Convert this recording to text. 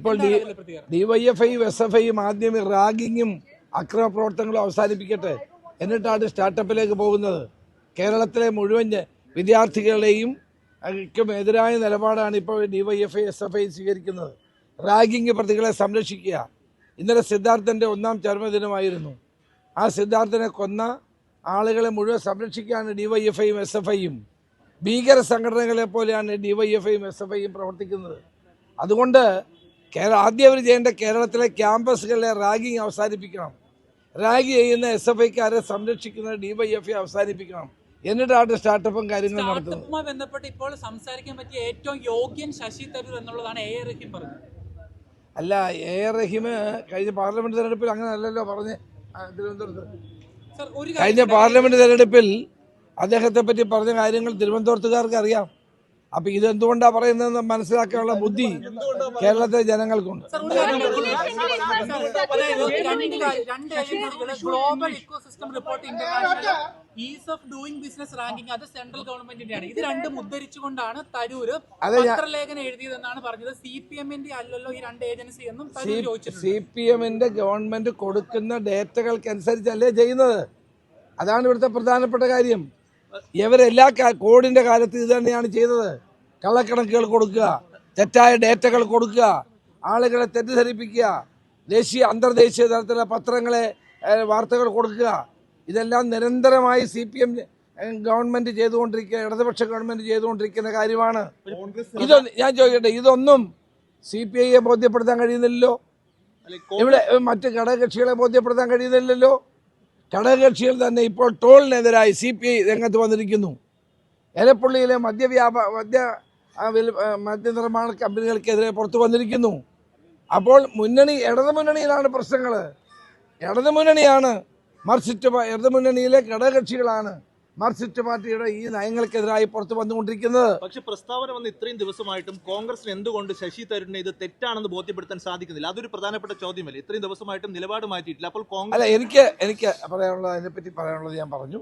ഇപ്പോൾ D ഡിവൈഎഫ്ഐയും S F ഐയും ആദ്യം റാഗിങ്ങും അക്രമ പ്രവർത്തനങ്ങളും അവസാനിപ്പിക്കട്ടെ എന്നിട്ടാണ് സ്റ്റാർട്ടപ്പിലേക്ക് പോകുന്നത്. കേരളത്തിലെ മുഴുവൻ വിദ്യാർത്ഥികളെയും എതിരായ നിലപാടാണ് ഇപ്പോൾ ഡിവൈഎഫ്ഐ എസ് എഫ് ഐ സ്വീകരിക്കുന്നത്. റാഗിങ് പ്രതികളെ സംരക്ഷിക്കുക. ഇന്നലെ സിദ്ധാർത്ഥന്റെ ഒന്നാം ചരമദിനമായിരുന്നു ആ സിദ്ധാർത്ഥനെ കൊന്ന ആളുകളെ മുഴുവൻ സംരക്ഷിക്കുകയാണ് ഡിവൈഎഫ്ഐയും എസ് എഫ് ഐയും ഭീകര സംഘടനകളെ പോലെയാണ് ഡിവൈഎഫ്ഐയും എസ് എഫ് ഐയും പ്രവർത്തിക്കുന്നത്. അതുകൊണ്ട് കേരള ആദ്യം അവർ ചെയ്യേണ്ട കേരളത്തിലെ ക്യാമ്പസുകളിലെ റാഗിങ് അവസാനിപ്പിക്കണം. റാഗ് ചെയ്യുന്ന എസ് എഫ് ഐക്കാരെ സംരക്ഷിക്കുന്ന ഡിവൈഎഫ്ഐ അവസാനിപ്പിക്കണം. എന്നിട്ടാണ് സ്റ്റാർട്ടപ്പും കാര്യങ്ങളും നടത്തുന്നത്. ബന്ധപ്പെട്ട് ഇപ്പോൾ സംസാരിക്കാൻ പറ്റിയ ഏറ്റവും യോഗ്യൻ ശശി തരൂർ എന്നുള്ളതാണ് എ. റഹീം പറഞ്ഞത്. അല്ല എ. റഹീം കഴിഞ്ഞ പാർലമെന്റ് തെരഞ്ഞെടുപ്പിൽ അങ്ങനെ അല്ലല്ലോ പറഞ്ഞ് തിരുവനന്തപുരത്ത്. കഴിഞ്ഞ പാർലമെന്റ് തെരഞ്ഞെടുപ്പിൽ അദ്ദേഹത്തെ പറ്റി പറഞ്ഞ കാര്യങ്ങൾ തിരുവനന്തപുരത്തുകാർക്ക് അറിയാം അപ്പൊ ഇത് എന്തുകൊണ്ടാ പറയുന്നതെന്ന് മനസ്സിലാക്കാനുള്ള ബുദ്ധി കേരളത്തിലെ ജനങ്ങൾക്കുണ്ട്. Global ecosystem report international ease of doing business ranking അത് സെൻട്രൽ ഗവൺമെന്റിന്റെയാണ് ഇത് രണ്ടും ഉദ്ധരിച്ചുകൊണ്ടാണ് തരൂര് അതെ, ഞാൻ- പത്രലേഖനം എഴുതിയതെന്നാണ് പറഞ്ഞത്. സി പി എമ്മിന്റെ അല്ലല്ലോ ഈ രണ്ട് ഏജൻസി എന്നും ചോദിച്ചിട്ടുണ്ട്. സി പി എമ്മിന്റെ ഗവൺമെന്റ് കൊടുക്കുന്ന ഡേറ്റകൾക്കനുസരിച്ചല്ലേ ചെയ്യുന്നത്? അതാണ് ഇവിടുത്തെ പ്രധാനപ്പെട്ട കാര്യം. ഇവരെല്ലാ കോഡിന്റെ കാലത്ത് ഇത് തന്നെയാണ് ചെയ്തത്. കള്ളക്കണക്കുകൾ കൊടുക്കുക തെറ്റായ ഡേറ്റകൾ കൊടുക്കുക ആളുകളെ തെറ്റിദ്ധരിപ്പിക്കുക ദേശീയ അന്തർദേശീയ തലത്തിലുള്ള പത്രങ്ങളെ വാർത്തകൾ കൊടുക്കുക. ഇതെല്ലാം നിരന്തരമായി സി പി എം ഗവൺമെന്റ് ചെയ്തുകൊണ്ടിരിക്കുക ഇടതുപക്ഷ ഗവൺമെന്റ് ചെയ്തുകൊണ്ടിരിക്കുന്ന കാര്യമാണ്. ഇത് ഞാൻ ചോദിക്കട്ടെ ഇതൊന്നും സി പി ഐയെ ബോധ്യപ്പെടുത്താൻ കഴിയുന്നില്ലല്ലോ? ഇവിടെ മറ്റ് ഘടകകക്ഷികളെ ബോധ്യപ്പെടുത്താൻ കഴിയുന്നില്ലല്ലോ? ഘടകകക്ഷികൾ തന്നെ ഇപ്പോൾ ടോളിനെതിരായി സി പി ഐ രംഗത്ത് വന്നിരിക്കുന്നു. എലപ്പുള്ളിയിലെ മദ്യവ്യാപ മദ്യ മദ്യനിർമ്മാണ കമ്പനികൾക്കെതിരെ പുറത്തു വന്നിരിക്കുന്നു. അപ്പോൾ മുന്നണി ഇടതു മുന്നണിയിലാണ് പ്രശ്നങ്ങൾ. ഇടതു മുന്നണിയാണ് മാർക്സിസ്റ്റ് ഇടതു മുന്നണിയിലെ ഘടകകക്ഷികളാണ് മാർക്സിസ്റ്റ് പാർട്ടിയുടെ ഈ നയങ്ങൾക്കെതിരായി പുറത്തു വന്നുകൊണ്ടിരിക്കുന്നത്. പക്ഷെ പ്രസ്താവന വന്ന് ഇത്രയും ദിവസമായിട്ടും കോൺഗ്രസിന് എന്തുകൊണ്ട് ശശി തരൂരിനെ ഇത് തെറ്റാണെന്ന് ബോധ്യപ്പെടുത്താൻ സാധിക്കുന്നില്ല? അതൊരു പ്രധാനപ്പെട്ട ചോദ്യമല്ലേ? ഇത്രയും ദിവസമായിട്ടും നിലപാട് മാറ്റിയിട്ടില്ല. അപ്പോൾ കോൺഗ്രസ് അല്ല എനിക്ക് എനിക്ക് പറയാനുള്ളത് അതിനെപ്പറ്റി പറയാനുള്ളത് ഞാൻ പറഞ്ഞു.